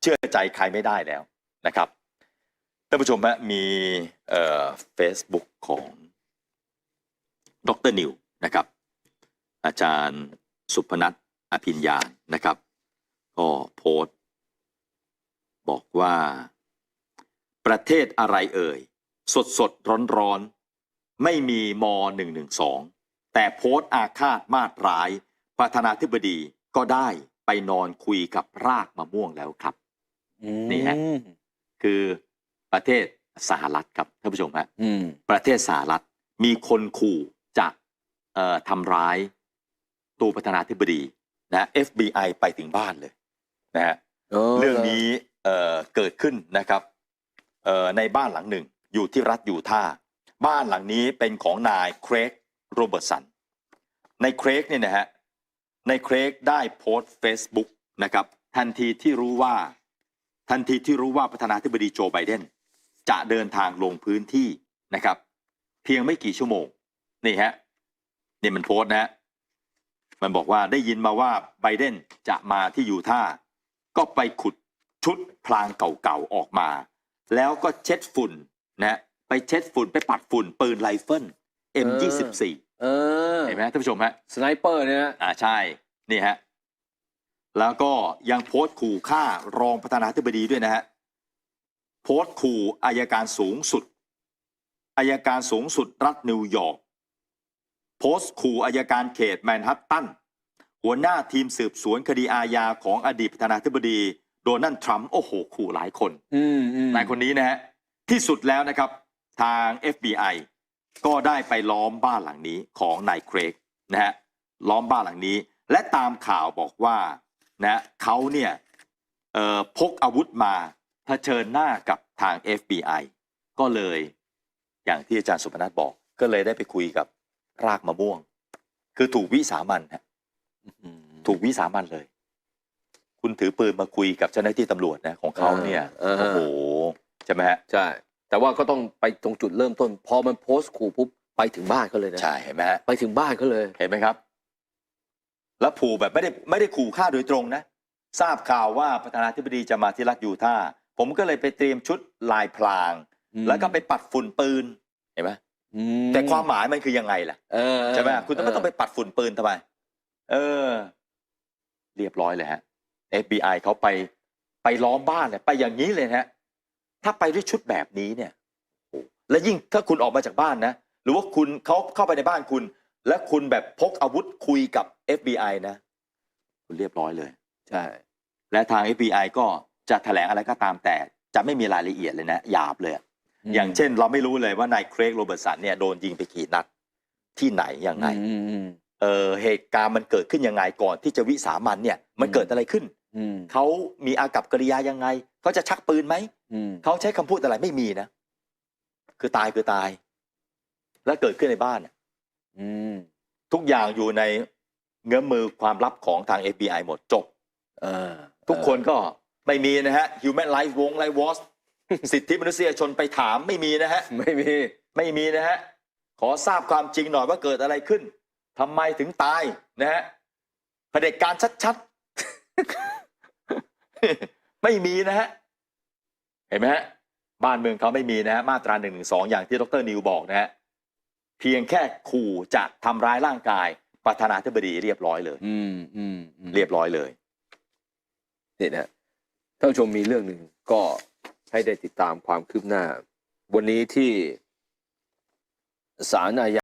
เชื่อใจใครไม่ได้แล้วนะครับท่านผู้ชมฮะมีเฟซบุ๊กของดรนิวนะครับ อาจารย์สุพนัทอภิญญาณนะครับ ก็โพสต์ บอกว่าประเทศอะไรเอ่ย สดสดร้อนร้อนไม่มีม .112 แต่โพสต์อาฆาตมาตร้าย ประธานาธิบดีก็ได้ไปนอนคุยกับรากมะม่วงแล้วครับ นี่ฮะคือประเทศสหรัฐครับท่านผู้ชมฮะอืมประเทศสหรัฐมีคนขู่จะเอ่อทำร้ายตัวประธานาธิบดีนะ FBI ไปถึงบ้านเลยนะฮะเรื่องนี้เอ่อเกิดขึ้นนะครับเอ่อในบ้านหลังหนึ่งอยู่ที่รัฐยูทาห์บ้านหลังนี้เป็นของนายเครกโรเบิร์ตสันในเครกเนี่ยนะฮะในเครกได้โพสต์ Facebook นะครับทันทีที่รู้ว่า ทันทีที่รู้ว่าประธานาธิบดีโจไบเดนจะเดินทางลงพื้นที่นะครับ เพียงไม่กี่ชั่วโมง นี่ฮะนี่มันโพสต์นะฮะมันบอกว่าได้ยินมาว่าไบเดนจะมาที่ยูทาห์ก็ไปขุดชุดพลางเก่าๆออกมา แล้วก็เช็ดฝุ่นนะไปเช็ดฝุ่นไปปัดฝุ่นปืนไรเฟิล M24 เออเห็นไหมท่านผู้ชมฮะสไนเปอร์เนี่ยนะอ่าใช่ นี่ฮะ แล้วก็ยังโพสต์ขู่ฆ่ารองประธานาธิบดีด้วยนะฮะโพสต์ขู่อายการสูงสุดอายการสูงสุดรัฐนิวยอร์กโพสต์ขู่อายการเขตแมนฮัตตันหัวหน้าทีมสืบสวนคดีอาญาของอดีตประธานาธิบดีโดนัลด์ทรัมป์โอ้โหขู่หลายคนอืมอืมนายคนนี้นะฮะที่สุดแล้วนะครับทาง FBI ก็ได้ไปล้อมบ้านหลังนี้ของนายเครกนะฮะล้อมบ้านหลังนี้ และตามข่าวบอกว่า นะเขาเนี่ยเอ่อพกอาวุธมาเผชิญหน้ากับทาง FBI ก็เลยอย่างที่อาจารย์สุพนัทบอก ก็เลยได้ไปคุยกับรากมะม่วง คือถูกวิสามันฮะอืมถูกวิสามันเลย คุณถือปืนมาคุยกับเจ้าหน้าที่ตำรวจนะของเขาเนี่ยเออโอ้โหใช่ไหมฮะใช่แต่ว่าก็ต้องไปตรงจุดเริ่มต้น พอมันโพสต์ขู่ปุ๊บไปถึงบ้านเขาเลยนะใช่เห็นไหมฮะไปถึงบ้านเขาเลยเห็นไหมครับ แล้วผูแบบไม่ได้ไม่ได้ขู่ฆ่าโดยตรงนะ ทราบข่าวว่าประธานาธิบดีจะมาที่รัฐยูทาห์ผมก็เลยไปเตรียมชุดลายพลางอืมแล้วก็ไปปัดฝุ่นปืนเห็นไหมอืมแต่ความหมายมันคือยังไงล่ะเออใช่ไหมคุณต้องไม่ต้องไปปัดฝุ่นปืนทำไม เออ เรียบร้อยเลยฮะ FBI เขาไปไปล้อมบ้านเนี่ยไปอย่างนี้เลยฮะ ถ้าไปด้วยชุดแบบนี้เนี่ยโอ้และยิ่งถ้าคุณออกมาจากบ้านนะ หรือว่าคุณเขาเข้าไปในบ้านคุณ และคุณแบบพกอาวุธคุยกับ FBI นะ คุณเรียบร้อยเลย ใช่ และทาง FBI ก็จะแถลงอะไรก็ตามแต่จะไม่มีรายละเอียดเลยนะหยาบเลยอะอย่างเช่น เราไม่รู้เลยว่านายเครกโรเบิร์ตสันเนี่ยโดนยิงไปกี่นัดที่ไหนยังไงอืมอืมเออเหตุการณ์มันเกิดขึ้นยังไงก่อนที่จะวิสามันเนี่ยมันอืมเกิดอะไรขึ้นอืมเขามีอากับกริยายังไงเขาจะชักปืนไหมอืมเขาใช้คำพูดอะไรไม่มีนะคือตายคือตาย และเกิดขึ้นในบ้านเนี่ยอืมทุกอย่างอยู่ใน เงื้อมมือความลับของทาง FBI หมดจบ เออทุกคนก็ไม่มีนะฮะ Human Rights วง Rights Watch สิทธิมนุษยชนไปถามไม่มีนะฮะ ไม่มี ไม่มีนะฮะ ขอทราบความจริงหน่อยว่าเกิดอะไรขึ้นทำไมถึงตายนะฮะเผด็จการชัดๆ ไม่มีนะฮะ เห็นไหมฮะ บ้านเมืองเขาไม่มีนะฮะ มาตรา1นึอย่างที่ดรนิวบอกนะฮะ เพียงแค่ขู่จะทำร้ายร่างกาย ประธานาธิบดีเรียบร้อยเลย อืมอืมอืมเรียบร้อยเลยนี่นะท่านผู้ชมมีเรื่องหนึ่งก็ให้ได้ติดตามความคืบหน้า วันนี้ที่ศาลอาญา